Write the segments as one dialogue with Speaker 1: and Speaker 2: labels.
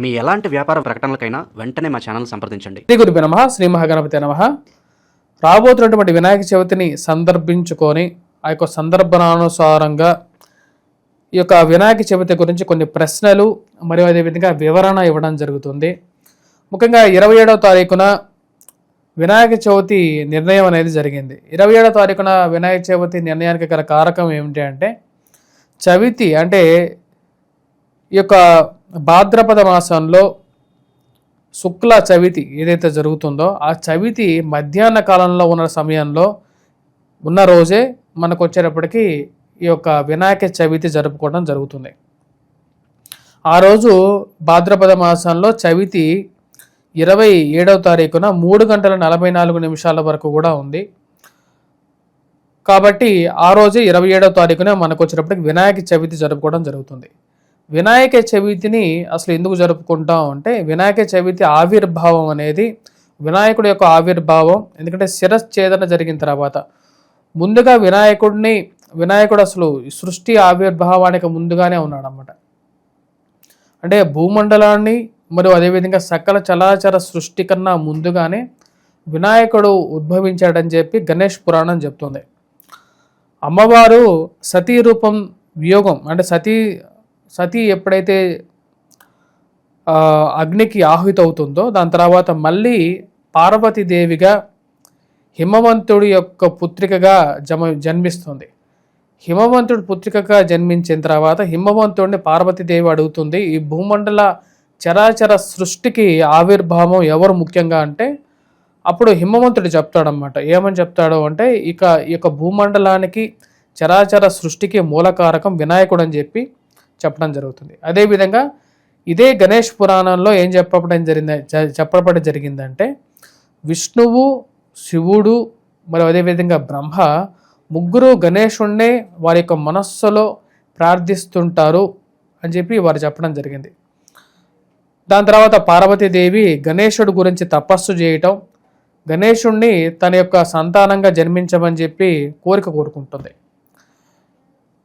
Speaker 1: మీ ఎలాంటి వ్యాపార ప్రకటనలకైనా వెంటనే మా ఛానల్ సంప్రదించండి.
Speaker 2: శ్రీ గురుభ్య నమ శ్రీ మహాగణపతి నమ. రాబోతున్నటువంటి వినాయక చవితిని సందర్భించుకొని ఆ యొక్క సందర్భానుసారంగా ఈ యొక్క వినాయక చవితి గురించి కొన్ని ప్రశ్నలు మరియు అదేవిధంగా వివరణ ఇవ్వడం జరుగుతుంది. ముఖ్యంగా ఇరవై ఏడవ తారీఖున వినాయక చవితి నిర్ణయం అనేది జరిగింది. ఇరవై ఏడవ తారీఖున వినాయక చవితి నిర్ణయానికి గల కారకం ఏమిటి అంటే చవితి అంటే ఈ యొక్క భాద్రపద మాసంలో శుక్ల చవితి ఏదైతే జరుగుతుందో ఆ చవితి మధ్యాహ్న కాలంలో ఉన్న సమయంలో ఉన్న రోజే మనకు వచ్చేటప్పటికి ఈ యొక్క వినాయక చవితి జరుపుకోవడం జరుగుతుంది. ఆ రోజు భాద్రపద మాసంలో చవితి ఇరవై ఏడవ తారీఖున మూడు గంటల నలభై నాలుగు నిమిషాల వరకు కూడా ఉంది. కాబట్టి ఆ రోజే ఇరవై ఏడవ తారీఖున మనకు వచ్చేటప్పటికి వినాయక చవితి జరుపుకోవడం జరుగుతుంది. వినాయక చవితిని అసలు ఎందుకు జరుపుకుంటాం అంటే వినాయక చవితి ఆవిర్భావం అనేది వినాయకుడి యొక్క ఆవిర్భావం ఎందుకంటే శిరఛేదన జరిగిన తర్వాత. ముందుగా వినాయకుడిని వినాయకుడు అసలు సృష్టి ఆవిర్భావానికి ముందుగానే ఉన్నాడు అంటే భూమండలాన్ని మరియు అదేవిధంగా సకల చలాచర సృష్టి కన్నా ముందుగానే వినాయకుడు ఉద్భవించాడని చెప్పి గణేష్ పురాణం చెప్తుంది. అమ్మవారు సతీ రూపం వియోగం అంటే సతీ సతీ ఎప్పుడైతే అగ్నికి ఆహుతవుతుందో దాని తర్వాత మళ్ళీ పార్వతీదేవిగా హిమవంతుడి యొక్క పుత్రికగా జమ జన్మిస్తుంది. హిమవంతుడి పుత్రికగా జన్మించిన తర్వాత హిమవంతుడిని పార్వతీదేవి అడుగుతుంది ఈ భూమండల చరాచర సృష్టికి ఆవిర్భావం ఎవరు ముఖ్యంగా? అంటే అప్పుడు హిమవంతుడు చెప్తాడనమాట ఏమని చెప్తాడు అంటే ఇక ఈ యొక్క భూమండలానికి చరాచర సృష్టికి మూలకారకం వినాయకుడు అని చెప్పి చెప్పడం జరుగుతుంది. అదేవిధంగా ఇదే గణేష్ పురాణంలో ఏం చెప్పడం జరిగింది చెప్పబడం జరిగిందంటే విష్ణువు శివుడు మరి అదేవిధంగా బ్రహ్మ ముగ్గురు గణేషుణ్ణే వారి యొక్క మనస్సులో ప్రార్థిస్తుంటారు అని చెప్పి వారు చెప్పడం జరిగింది. దాని తర్వాత పార్వతీదేవి గణేశుడు గురించి తపస్సు చేయటం గణేశుణ్ణి తన యొక్క సంతానంగా జన్మించమని చెప్పి కోరిక కోరుకుంటుంది.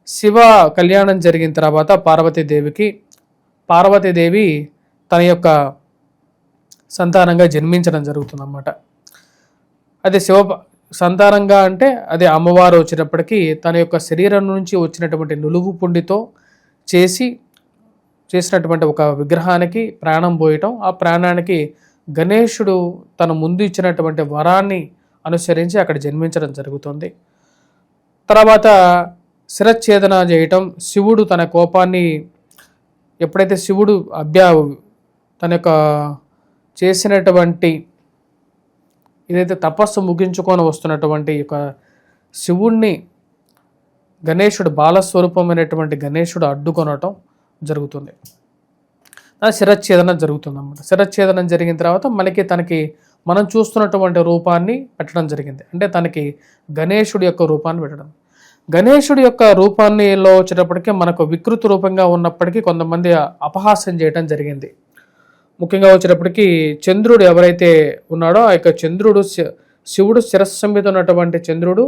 Speaker 2: శివ కళ్యాణం జరిగిన తర్వాత పార్వతీదేవికి పార్వతీదేవి తన యొక్క సంతానంగా జన్మించడం జరుగుతుందన్నమాట. అదే శివ సంతానంగా అంటే అదే అమ్మవారు వచ్చినప్పటికీ తన యొక్క శరీరం నుంచి వచ్చినటువంటి నులుగు పుండితో చేసి చేసినటువంటి ఒక విగ్రహానికి ప్రాణం పోయటం ఆ ప్రాణానికి గణేశుడు తన ముందు ఇచ్చినటువంటి వరాన్ని అనుసరించి అక్కడ జన్మించడం జరుగుతుంది. తర్వాత శిరచ్ఛేదన చేయటం శివుడు తన కోపాన్ని ఎప్పుడైతే శివుడు అభ్యా తన యొక్క చేసినటువంటి ఏదైతే తపస్సు ముగించుకొని వస్తున్నటువంటి యొక్క శివుణ్ణి గణేశుడు బాలస్వరూపమైనటువంటి గణేశుడు అడ్డుకొనటం జరుగుతుంది. ఆ శిరచ్ఛేదన జరుగుతుంది అన్నమాట శిరఛేదనం జరిగిన తర్వాత మనకి తనకి మనం చూస్తున్నటువంటి రూపాన్ని పెట్టడం జరిగింది. అంటే తనకి గణేశుడి యొక్క రూపాన్ని పెట్టడం. గణేశుడి యొక్క రూపాన్నిలో వచ్చేటప్పటికీ మనకు వికృతి రూపంగా ఉన్నప్పటికీ కొంతమంది అపహాస్యం చేయడం జరిగింది. ముఖ్యంగా వచ్చేటప్పటికి చంద్రుడు ఎవరైతే ఉన్నాడో ఆ యొక్క చంద్రుడు శి- శివుడు శిరస్సు మీద ఉన్నటువంటి చంద్రుడు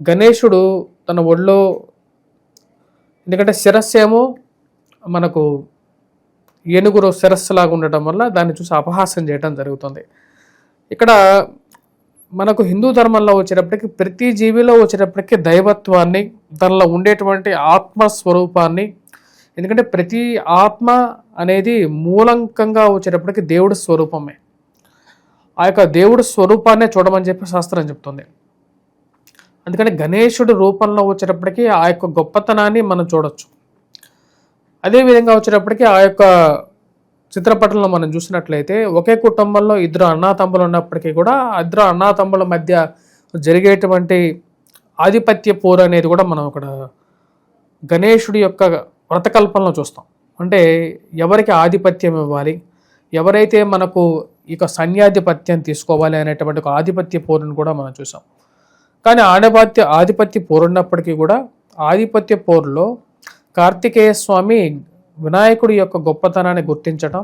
Speaker 2: గణేశుడు తన ఒళ్ళో ఎందుకంటే శిరస్సు ఏమో మనకు ఏనుగురు శిరస్సులాగా ఉండటం వల్ల దాన్ని చూసి అపహాస్యం చేయడం జరుగుతుంది. ఇక్కడ మనకు హిందూ ధర్మంలో వచ్చేటప్పటికి ప్రతి జీవిలో వచ్చేటప్పటికి దైవత్వాన్ని దానిలో ఉండేటువంటి ఆత్మస్వరూపాన్ని ఎందుకంటే ప్రతి ఆత్మ అనేది మూలంకంగా వచ్చేటప్పటికి దేవుడి స్వరూపమే. ఆ యొక్క దేవుడి స్వరూపాన్నే చూడమని చెప్పి శాస్త్రం చెప్తుంది. అందుకని గణేశుడి రూపంలో వచ్చేటప్పటికి ఆ యొక్క గొప్పతనాన్ని మనం చూడొచ్చు. అదేవిధంగా వచ్చేటప్పటికి ఆ యొక్క చిత్రపటంలో మనం చూసినట్లయితే ఒకే కుటుంబంలో ఇద్దరు అన్నాతమ్ములు ఉన్నప్పటికీ కూడా ఇద్దరు అన్నాతమ్ముల మధ్య జరిగేటువంటి ఆధిపత్య పోరు అనేది కూడా మనం అక్కడ గణేశుడి యొక్క వ్రతకల్పనలో చూస్తాం. అంటే ఎవరికి ఆధిపత్యం ఇవ్వాలి ఎవరైతే మనకు ఇక సన్యాధిపత్యం తీసుకోవాలి అనేటువంటి ఒక ఆధిపత్య పోరును కూడా మనం చూసాం. కానీ ఆధిపత్య ఆధిపత్య పోరున్నప్పటికీ కూడా ఆధిపత్య పోరులో కార్తికేయ స్వామి వినాయకుడి యొక్క గొప్పతనాన్ని గుర్తించడం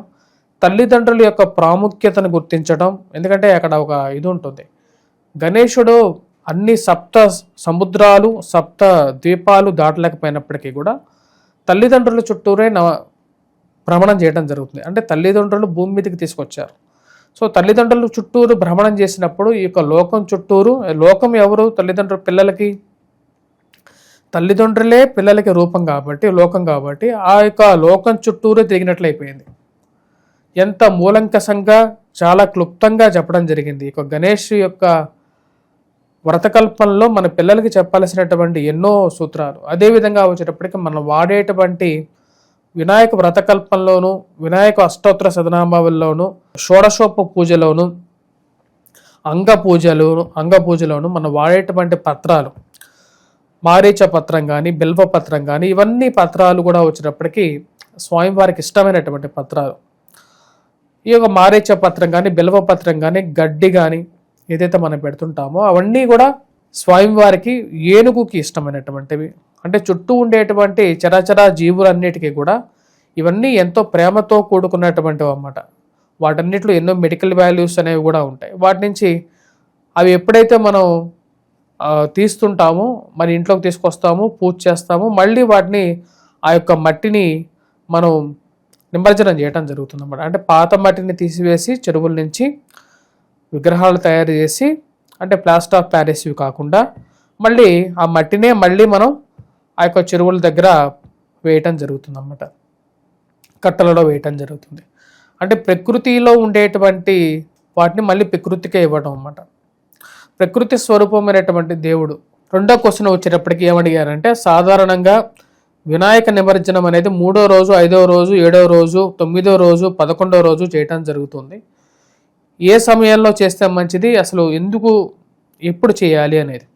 Speaker 2: తల్లిదండ్రుల యొక్క ప్రాముఖ్యతను గుర్తించడం ఎందుకంటే అక్కడ ఒక ఇది ఉంటుంది. గణేశుడు అన్ని సప్త సముద్రాలు సప్త ద్వీపాలు దాటలేకపోయినప్పటికీ కూడా తల్లిదండ్రుల చుట్టూరే నవ భ్రమణం చేయడం జరుగుతుంది. అంటే తల్లిదండ్రులు భూమి మీదకి తీసుకొచ్చారు. సో తల్లిదండ్రులు చుట్టూరు భ్రమణం చేసినప్పుడు ఈ యొక్క లోకం చుట్టూరు లోకం ఎవరు? తల్లిదండ్రులు పిల్లలకి తల్లిదండ్రులే పిల్లలకి రూపం కాబట్టి లోకం కాబట్టి ఆ యొక్క లోకం చుట్టూరు తిరిగినట్లయిపోయింది. ఎంత మూలంకసంగా చాలా క్లుప్తంగా చెప్పడం జరిగింది. ఇక గణేష్ యొక్క వ్రతకల్పనలో మన పిల్లలకి చెప్పాల్సినటువంటి ఎన్నో సూత్రాలు. అదేవిధంగా వచ్చేటప్పటికి మనం వాడేటువంటి వినాయక వ్రతకల్పంలోను వినాయక అష్టోత్తర సదనామావుల్లోను షోడశోప పూజలోను అంగ పూజలోను అంగ పూజలోను మనం వాడేటువంటి పత్రాలు. మారీచ పత్రం కానీ బిల్వ పత్రం కానీ ఇవన్నీ పత్రాలు కూడా వచ్చినప్పటికీ స్వామివారికి ఇష్టమైనటువంటి పత్రాలు. ఈ యొక్క మారేచ పత్రం కానీ బిల్వ పత్రం కానీ గడ్డి కానీ ఏదైతే మనం పెడుతుంటామో అవన్నీ కూడా స్వామివారికి ఏనుగుకి ఇష్టమైనటువంటివి. అంటే చుట్టూ ఉండేటువంటి చరాచర జీవులన్నిటికీ కూడా ఇవన్నీ ఎంతో ప్రేమతో కూడుకున్నటువంటివి అన్నమాట. వాటన్నిటిలో ఎన్నో మెడికల్ వాల్యూస్ అనేవి కూడా ఉంటాయి. వాటి నుంచి అవి ఎప్పుడైతే మనం తీస్తుంటాము మన ఇంట్లోకి తీసుకొస్తాము పూజ చేస్తాము మళ్ళీ వాటిని ఆ యొక్క మట్టిని మనం నిమజ్జనం చేయడం జరుగుతుంది అన్నమాట అంటే పాత మట్టిని తీసివేసి చెరువుల నుంచి విగ్రహాలు తయారు చేసి అంటే ప్లాస్టర్ ఆఫ్ ప్యారిస్ కాకుండా మళ్ళీ ఆ మట్టినే మళ్ళీ మనం ఆ యొక్క చెరువుల దగ్గర వేయటం జరుగుతుంది అన్నమాట కట్టలలో వేయటం జరుగుతుంది. అంటే ప్రకృతిలో ఉండేటువంటి వాటిని మళ్ళీ ప్రకృతికే ఇవ్వడం అన్నమాట. ప్రకృతి స్వరూపమైనటువంటి దేవుడు. రెండో క్వశ్చన్ వచ్చేటప్పటికి ఏమడిగారంటే సాధారణంగా వినాయక నిమజ్జనం అనేది మూడో రోజు ఐదో రోజు ఏడో రోజు తొమ్మిదో రోజు పదకొండో రోజు చేయటం జరుగుతుంది. ఏ సమయంలో చేస్తే మంచిది? అసలు ఎందుకు ఎప్పుడు చేయాలి అనేది.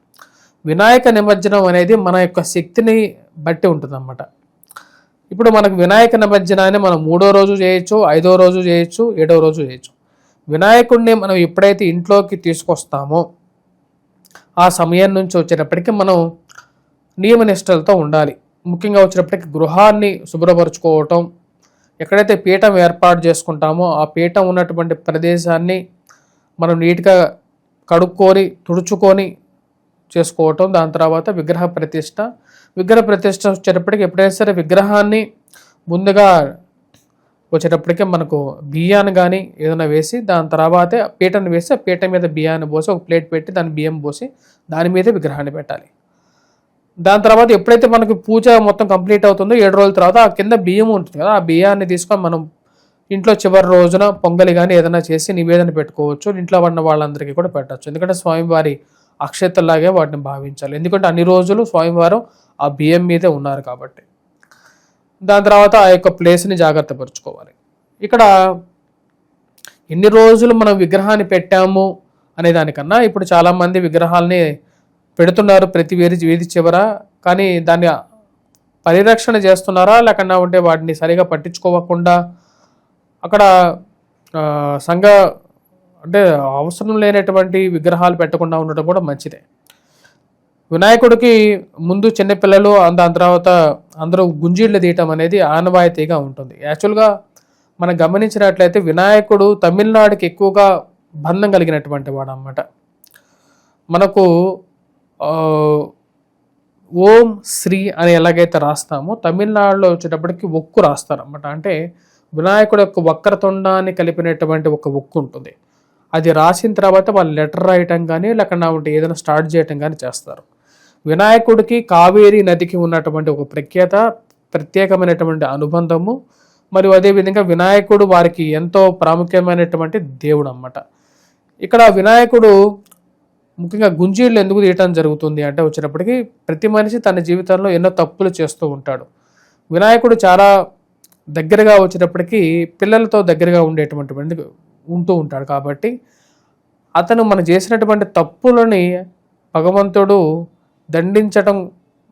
Speaker 2: వినాయక నిమజ్జనం అనేది మన యొక్క శక్తిని బట్టి ఉంటుందన్నమాట. ఇప్పుడు మనకు వినాయక నిమజ్జనాన్ని మనం మూడో రోజు చేయొచ్చు ఐదో రోజు చేయొచ్చు ఏడో రోజు చేయొచ్చు. వినాయకుడిని మనం ఎప్పుడైతే ఇంట్లోకి తీసుకొస్తామో ఆ సమయం నుంచి వచ్చేటప్పటికి మనం నియమనిష్టలతో ఉండాలి. ముఖ్యంగా వచ్చినప్పటికీ గృహాన్ని శుభ్రపరచుకోవటం ఎక్కడైతే పీఠం ఏర్పాటు చేసుకుంటామో ఆ పీఠం ఉన్నటువంటి ప్రదేశాన్ని మనం నీట్గా కడుక్కొని తుడుచుకొని చేసుకోవటం దాని తర్వాత విగ్రహ ప్రతిష్ట. విగ్రహ ప్రతిష్ట వచ్చేటప్పటికి ఎప్పుడైనా సరే విగ్రహాన్ని ముందుగా వచ్చేటప్పటికే మనకు బియ్యాన్ని కానీ ఏదైనా వేసి దాని తర్వాతే పీటను వేసి ఆ పీట మీద బియ్యాన్ని పోసి ఒక ప్లేట్ పెట్టి దాని బియ్యం పోసి దాని మీదే విగ్రహాన్ని పెట్టాలి. దాని తర్వాత ఎప్పుడైతే మనకు పూజ మొత్తం కంప్లీట్ అవుతుందో ఏడు రోజుల తర్వాత ఆ కింద బియ్యం ఉంటుంది కదా ఆ బియ్యాన్ని తీసుకొని మనం ఇంట్లో చివరి రోజున పొంగలి కానీ ఏదైనా చేసి నివేదన పెట్టుకోవచ్చు ఇంట్లో పడిన వాళ్ళందరికీ కూడా పెట్టచ్చు. ఎందుకంటే స్వామివారి అక్షతలాగే వాటిని భావించాలి. ఎందుకంటే అన్ని రోజులు స్వామివారు ఆ బియ్యం మీదే ఉన్నారు కాబట్టి. దాని తర్వాత ఆ యొక్క ప్లేస్ని జాగ్రత్త పరుచుకోవాలి. ఇక్కడ ఎన్ని రోజులు మనం విగ్రహాన్ని పెట్టాము అనే దానికన్నా ఇప్పుడు చాలామంది విగ్రహాలని పెడుతున్నారు ప్రతి వీధి వీధి చివర కానీ దాన్ని పరిరక్షణ చేస్తున్నారా లేకుండా ఉంటే వాటిని సరిగా పట్టించుకోకుండా అక్కడ సంఘ అంటే అవసరం లేనటువంటి విగ్రహాలు పెట్టకుండా ఉండటం కూడా మంచిదే. వినాయకుడికి ముందు చిన్నపిల్లలు దాని తర్వాత అందరూ గుంజీళ్ళు తీయటం అనేది ఆనవాయితీగా ఉంటుంది. యాక్చువల్గా మనం గమనించినట్లయితే వినాయకుడు తమిళనాడుకి ఎక్కువగా బంధం కలిగినటువంటి వాడు అన్నమాట మనకు ఓం శ్రీ అని ఎలాగైతే రాస్తామో తమిళనాడులో వచ్చేటప్పటికి ఒక్కు రాస్తారన్నమాట. అంటే వినాయకుడు యొక్క వక్రతుండాన్ని కలిపినటువంటి ఒక ఒక్కు ఉంటుంది. అది రాసిన తర్వాత వాళ్ళు లెటర్ రాయటం కానీ లేకుండా ఏదైనా స్టార్ట్ చేయటం కానీ చేస్తారు. వినాయకుడికి కావేరీ నదికి ఉన్నటువంటి ఒక ప్రఖ్యాత ప్రత్యేకమైనటువంటి అనుబంధము. మరియు అదేవిధంగా వినాయకుడు వారికి ఎంతో ప్రాముఖ్యమైనటువంటి దేవుడు అన్నమాట ఇక్కడ వినాయకుడు ముఖ్యంగా గుంజీళ్ళు ఎందుకు తీయటం జరుగుతుంది అంటే వచ్చినప్పటికీ ప్రతి మనిషి తన జీవితంలో ఎన్నో తప్పులు చేస్తూ ఉంటాడు. వినాయకుడు చాలా దగ్గరగా వచ్చినప్పటికీ పిల్లలతో దగ్గరగా ఉండేటువంటి ఉంటూ ఉంటాడు కాబట్టి అతను మనం చేసినటువంటి తప్పులని భగవంతుడు దండించటం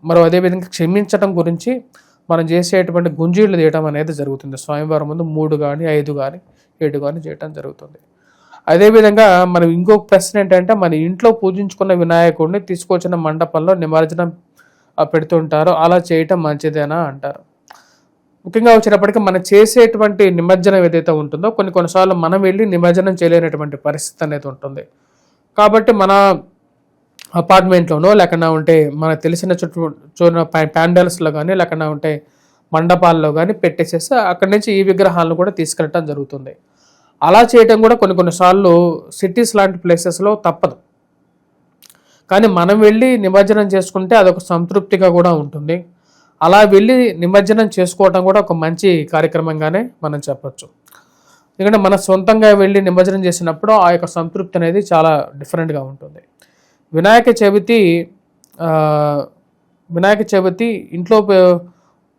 Speaker 2: మరో అదేవిధంగా క్షమించటం గురించి మనం చేసేటువంటి గుంజీళ్ళు తీయటం అనేది జరుగుతుంది. స్వామివారం ముందు మూడు కానీ ఐదు కానీ ఏడు కానీ చేయటం జరుగుతుంది. అదేవిధంగా మనం ఇంకొక ప్రశ్న ఏంటంటే మన ఇంట్లో పూజించుకున్న వినాయకుడిని తీసుకొచ్చిన మండపంలో నిమజ్జనం పెడుతుంటారు. అలా చేయటం మంచిదేనా అంటారు. ముఖ్యంగా వచ్చినప్పటికీ మనం చేసేటువంటి నిమజ్జనం ఏదైతే ఉంటుందో కొన్ని కొన్నిసార్లు మనం వెళ్ళి నిమజ్జనం చేయలేనటువంటి పరిస్థితి అనేది ఉంటుంది. కాబట్టి మన అపార్ట్మెంట్లోనో లేకుండా ఉంటే మనకు తెలిసిన చుట్టూ చూడ ప్యాండల్స్లో కానీ లేకుండా ఉంటే మండపాల్లో కానీ పెట్టేసేసి అక్కడి నుంచి ఈ విగ్రహాలను కూడా తీసుకెళ్ళటం జరుగుతుంది. అలా చేయటం కూడా కొన్ని కొన్నిసార్లు సిటీస్ లాంటి ప్లేసెస్లో తప్పదు. కానీ మనం వెళ్ళి నిమజ్జనం చేసుకుంటే అదొక సంతృప్తిగా కూడా ఉంటుంది. అలా వెళ్ళి నిమజ్జనం చేసుకోవటం కూడా ఒక మంచి కార్యక్రమంగానే మనం చెప్పచ్చు. ఎందుకంటే మన సొంతంగా వెళ్ళి నిమజ్జనం చేసినప్పుడు ఆ యొక్క సంతృప్తి అనేది చాలా డిఫరెంట్గా ఉంటుంది. వినాయక చవితి వినాయక చవితి ఇంట్లో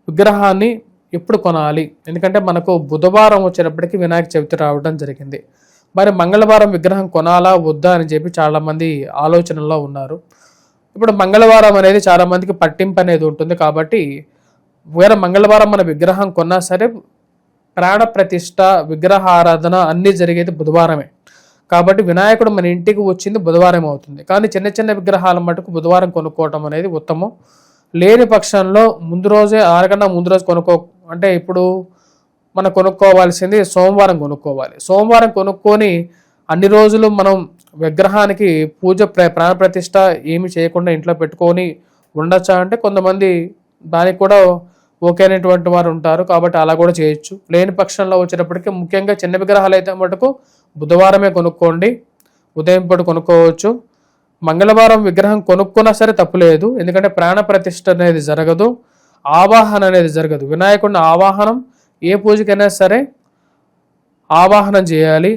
Speaker 2: విగ్రహాన్ని ఎప్పుడు కొనాలి? ఎందుకంటే మనకు బుధవారం వచ్చేటప్పటికి వినాయక చవితి రావడం జరిగింది. మరి మంగళవారం విగ్రహం కొనాలా వద్దా అని చెప్పి చాలామంది ఆలోచనలో ఉన్నారు. ఇప్పుడు మంగళవారం అనేది చాలామందికి పట్టింపు అనేది ఉంటుంది కాబట్టి వేరే మంగళవారం మన విగ్రహం కొన్నా సరే ప్రాణ ప్రతిష్ట విగ్రహారాధన అన్నీ జరిగేది బుధవారమే. కాబట్టి వినాయకుడు మన ఇంటికి వచ్చింది బుధవారం అవుతుంది. కానీ చిన్న చిన్న విగ్రహాల మటుకు బుధవారం కొనుక్కోవటం అనేది ఉత్తమం. లేని పక్షంలో ముందు రోజే ఆరకన్నా ముందు రోజు కొనుక్కో అంటే ఇప్పుడు మనం కొనుక్కోవాల్సింది సోమవారం కొనుక్కోవాలి. సోమవారం కొనుక్కొని అన్ని రోజులు మనం విగ్రహానికి పూజ ప్ర ప్రాణప్రతిష్ట ఏమి చేయకుండా ఇంట్లో పెట్టుకొని ఉండొచ్చా అంటే కొంతమంది దానికి కూడా ఓకే అనేటువంటి వారు ఉంటారు కాబట్టి అలా కూడా చేయొచ్చు. లేని పక్షంలో వచ్చేటప్పటికి ముఖ్యంగా చిన్న విగ్రహాలు అయితే మటుకు బుధవారమే కొనుక్కోండి. ఉదయం పూట కొనుక్కోవచ్చు. మంగళవారం విగ్రహం కొనుక్కున్నా సరే తప్పులేదు ఎందుకంటే ప్రాణ ప్రతిష్ఠ అనేది జరగదు. ఆవాహన అనేది జరగదు. వినాయకుడిని ఆవాహనం ఏ పూజకైనా సరే ఆవాహనం చేయాలి.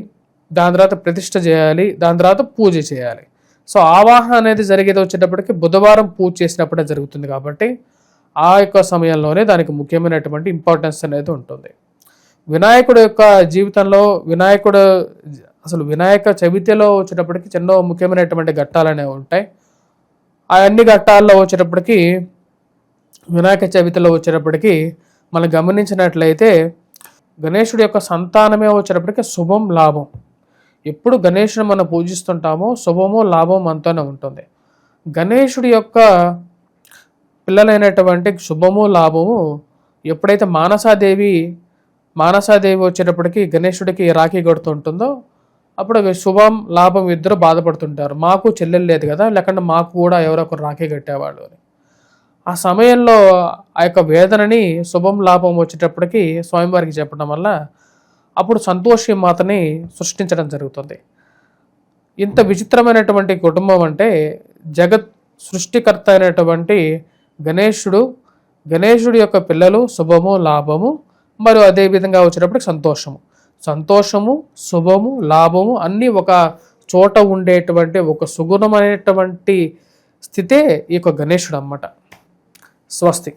Speaker 2: దాని తర్వాత ప్రతిష్ట చేయాలి. దాని తర్వాత పూజ చేయాలి. సో ఆవాహన అనేది జరిగేది వచ్చేటప్పటికి బుధవారం పూజ చేసినప్పుడే జరుగుతుంది కాబట్టి ఆ యొక్క సమయంలోనే దానికి ముఖ్యమైనటువంటి ఇంపార్టెన్స్ అనేది ఉంటుంది. వినాయకుడు యొక్క జీవితంలో వినాయకుడు అసలు వినాయక చవితిలో వచ్చేటప్పటికి ఎన్నో ముఖ్యమైనటువంటి ఘట్టాలు అనేవి ఉంటాయి. ఆ అన్ని ఘట్టాల్లో వచ్చేటప్పటికి వినాయక చవితిలో వచ్చేటప్పటికి మనం గమనించినట్లయితే గణేశుడి యొక్క సంతానమే వచ్చేటప్పటికి శుభం లాభం. ఎప్పుడు గణేశుని మనం పూజిస్తుంటామో శుభము లాభం మనతోనే ఉంటుంది. గణేశుడి యొక్క పిల్లలైనటువంటి శుభము లాభము ఎప్పుడైతే మానసాదేవి మానసాదేవి వచ్చేటప్పటికి గణేశుడికి రాఖీ కొడుతుంటుందో అప్పుడు శుభం లాభం ఇద్దరు బాధపడుతుంటారు. మాకు చెల్లెలు లేదు కదా లేకుంటే మాకు కూడా ఎవరో ఒకరు రాఖీ కట్టేవాళ్ళు అని. ఆ సమయంలో ఆ యొక్క వేదనని శుభం లాభం వచ్చేటప్పటికి స్వామివారికి చెప్పడం వల్ల అప్పుడు సంతోషి మాతని సృష్టించడం జరుగుతుంది. ఇంత విచిత్రమైనటువంటి కుటుంబం అంటే జగత్ సృష్టికర్త అయినటువంటి గణేశుడు గణేశుడి యొక్క పిల్లలు శుభము లాభము మరియు అదే విధంగా వచ్చేటప్పటికి సంతోషము. సంతోషము శుభము లాభము అన్నీ ఒక చోట ఉండేటువంటి ఒక సుగుణమైనటువంటి స్థితే ఈ యొక్క గణేశుడు అన్నమాట స్వస్తి.